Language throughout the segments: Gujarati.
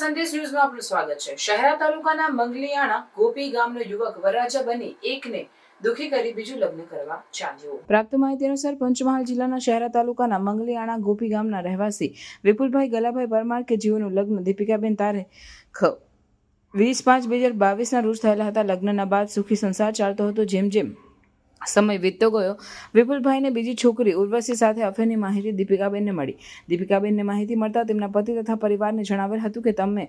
સંદેશ ન્યૂઝમાં આપનું સ્વાગત છે. શહેરા તાલુકાના મંગલિયાણા ગોપી ગામનો યુવક વરરાજા બની એકને દુખી કરી બીજું લગ્ન કરવા ચાલ્યો. પ્રાપ્ત માહિતી અનુસાર પંચમહાલ જિલ્લાના શહેરા તાલુકાના મંગલિયાણા ગોપી ગામના રહેવાસી વિપુલભાઈ ગલાભાઈ પરમાર કે જેઓનું લગ્ન દીપિકાબેન તારે ખ વીસ પાંચ બે હજાર બાવીસના રોજ થયેલા હતા. લગ્નના બાદ સુખી સંસાર ચાલતો હતો. જેમ જેમ સમય વીતતો ગયો. વિપુલભાઈને બીજી છોકરી ઉર્વશી સાથે અફેરની માહિતી દીપિકાબેનને મળી. દીપિકાબેનને માહિતી મળતા તેમના પતિ તથા પરિવારને જણાવેલ હતું કે તમે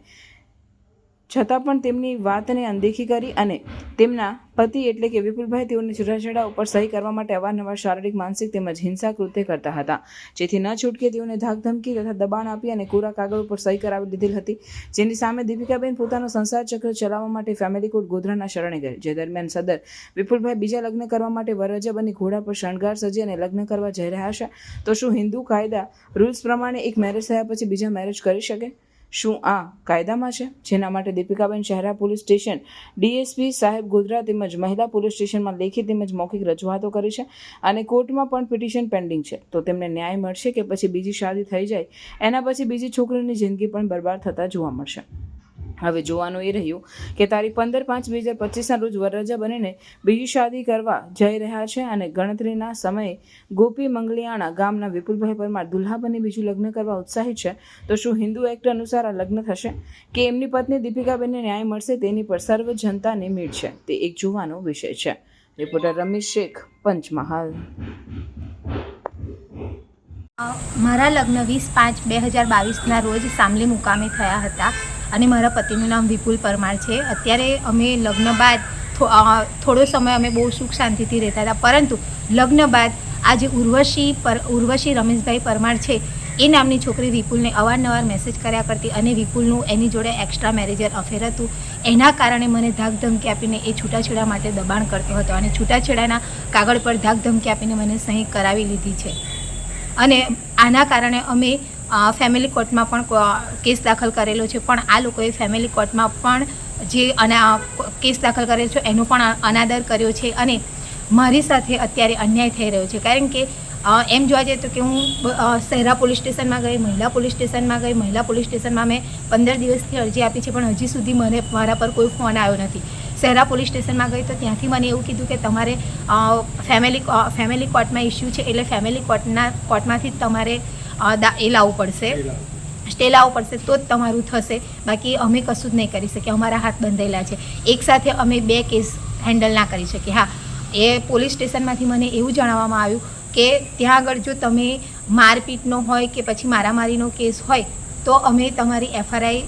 છતાં પણ તેમની વાતને અનદેખી કરી અને તેમના પતિ એટલે કે વિપુલભાઈ તેઓને છૂટાછેડા ઉપર સહી કરવા માટે અવારનવાર શારીરિક, માનસિક તેમજ હિંસા કૃત્ય કરતા હતા. જેથી ન છૂટકે તેઓને ધાકધમકી તથા દબાણ આપી અને કોરા કાગળ ઉપર સહી કરાવી દીધેલ હતી. જેની સામે દીપિકાબેન પોતાનો સંસાર ચક્ર ચલાવવા માટે ફેમિલી કોર્ટ ગોધરાના શરણે ગઈ, જે દરમિયાન સદર વિપુલભાઈ બીજા લગ્ન કરવા માટે વરરાજા બની ઘોડા પર શણગાર સજી અને લગ્ન કરવા જઈ રહ્યા છે તો શું હિન્દુ કાયદા રૂલ્સ પ્રમાણે એક મેરેજ થયા પછી બીજા મેરેજ કરી શકે? શું આ કાયદામાં છે? જેના માટે દીપિકાબેન શહેરા પોલીસ સ્ટેશન, ડીએસપી સાહેબ ગોધરા તેમજ મહિલા પોલીસ સ્ટેશનમાં લેખિત તેમજ મૌખિક રજૂઆતો કરી છે અને કોર્ટમાં પણ પિટિશન પેન્ડિંગ છે. તો તેમને ન્યાય મળશે કે પછી બીજી શાદી થઈ જાય? એના પછી બીજી છોકરીની જિંદગી પણ બરબાદ થતા જોવા મળશે. હવે જોવાનું એ રહ્યું કે તારીખ પંદર પાંચ બે હજાર પચીસના રોજ વરરાજા બનીને બીજી શાદી કરવા જઈ રહ્યા છે અને ગણતરીના સમયે ગોપી મંગલિયાણા ગામના વિપુલભાઈ પરમાર દુલ્હા બની બીજું લગ્ન કરવા ઉત્સાહિત છે. તો શું હિન્દુ એક્ટ અનુસાર આ લગ્ન થશે? કે એમની પત્ની દીપિકાબેનને ન્યાય મળશે તેની પર સર્વ જનતાને મીડ છે? તે એક જોવાનો વિષય છે. રિપોર્ટર રમેશ શેખ, પંચમહાલ. મારા લગ્ન વીસ પાંચ બે હજાર બાવીસના રોજ સામલી મુકામે થયા હતા. અને મારા પતિનું નામ વિપુલ પરમાર છે. અત્યારે અમે લગ્ન બાદ થોડો સમય અમે બહુ સુખ શાંતિથી રહેતા હતા. પરંતુ લગ્ન બાદ આ જે ઉર્વશી પર, ઉર્વશી રમેશભાઈ પરમાર છે, એ નામની છોકરી વિપુલને અવારનવાર મેસેજ કર્યા કરતી અને વિપુલનું એની જોડે એક્સ્ટ્રા મેરેજર અફેર હતું. એના કારણે મને ધાકધમકી આપીને એ છૂટાછેડા માટે દબાણ કરતો હતો અને છૂટાછેડાના કાગળ પર ધાકધમકી આપીને મને સહી કરાવી લીધી છે. અને આના કારણે અમે ફેમિલી કોર્ટમાં પણ કેસ દાખલ કરેલો છે. પણ આ લોકોએ ફેમિલી કોર્ટમાં પણ જે અના કેસ દાખલ કરેલો છે, એનો પણ અનાદર કર્યો છે અને મારી સાથે અત્યારે અન્યાય થઈ રહ્યો છે. કારણ કે એમ જોવા જઈએ તો કે હું શહેરા પોલીસ સ્ટેશનમાં ગઈ, મહિલા પોલીસ સ્ટેશનમાં ગઈ. મહિલા પોલીસ સ્ટેશનમાં મેં પંદર દિવસથી અરજી આપી છે, પણ હજી સુધી મને, મારા પર કોઈ ફોન આવ્યો નથી. શહેરા પોલીસ સ્ટેશનમાં ગઈ તો ત્યાંથી મને એવું કીધું કે તમારે ફેમિલી ફેમિલી કોર્ટમાં ઇસ્યુ છે, એટલે ફેમિલી કોર્ટના કોર્ટમાંથી તમારે એ લાવવું પડશે. સ્ટે લાવવું પડશે તો જ તમારું થશે. બાકી અમે કશું જ નહીં કરી શકીએ. અમારા હાથ બંધાયેલા છે. એકસાથે અમે બે કેસ હેન્ડલ ના કરી શકીએ. હા એ પોલીસ સ્ટેશનમાંથી મને એવું જણાવવામાં આવ્યું કે ત્યાં આગળ જો તમે મારપીટનો હોય કે પછી મારામારીનો કેસ હોય તો અમે તમારી એફઆરઆઈ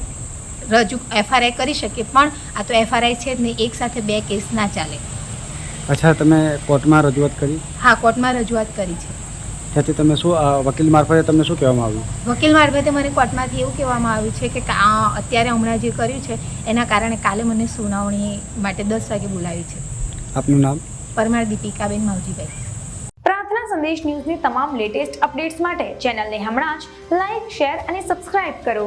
રજૂ એફઆરઆઈ કરી શકીએ. પણ આ તો એફઆરઆઈ છે જ નહીં. એકસાથે બે કેસ ના ચાલે. અચ્છા તમે કોર્ટમાં રજૂઆત કરી? હા કોર્ટમાં રજૂઆત કરી છે. ત્યાંથી તમે શું વકીલ મારફતે તમને શું કહેવામાં આવ્યું? વકીલ મારફતે મને કોર્ટમાંથી એવું કહેવામાં આવ્યું છે કે કા- અત્યારે હમણાં જે કર્યું છે એના કારણે કાલે મને સુનાવણી માટે દસ વાગે બોલાવી છે. આપનું નામ? પરમાર દીપિકાબેન માવજીભાઈ. પ્રાર્થના સંદેશ ન્યૂઝની તમામ લેટેસ્ટ અપડેટ્સ માટે ચેનલને હમણાં જ લાઈક શેર અને સબસ્ક્રાઇબ કરો.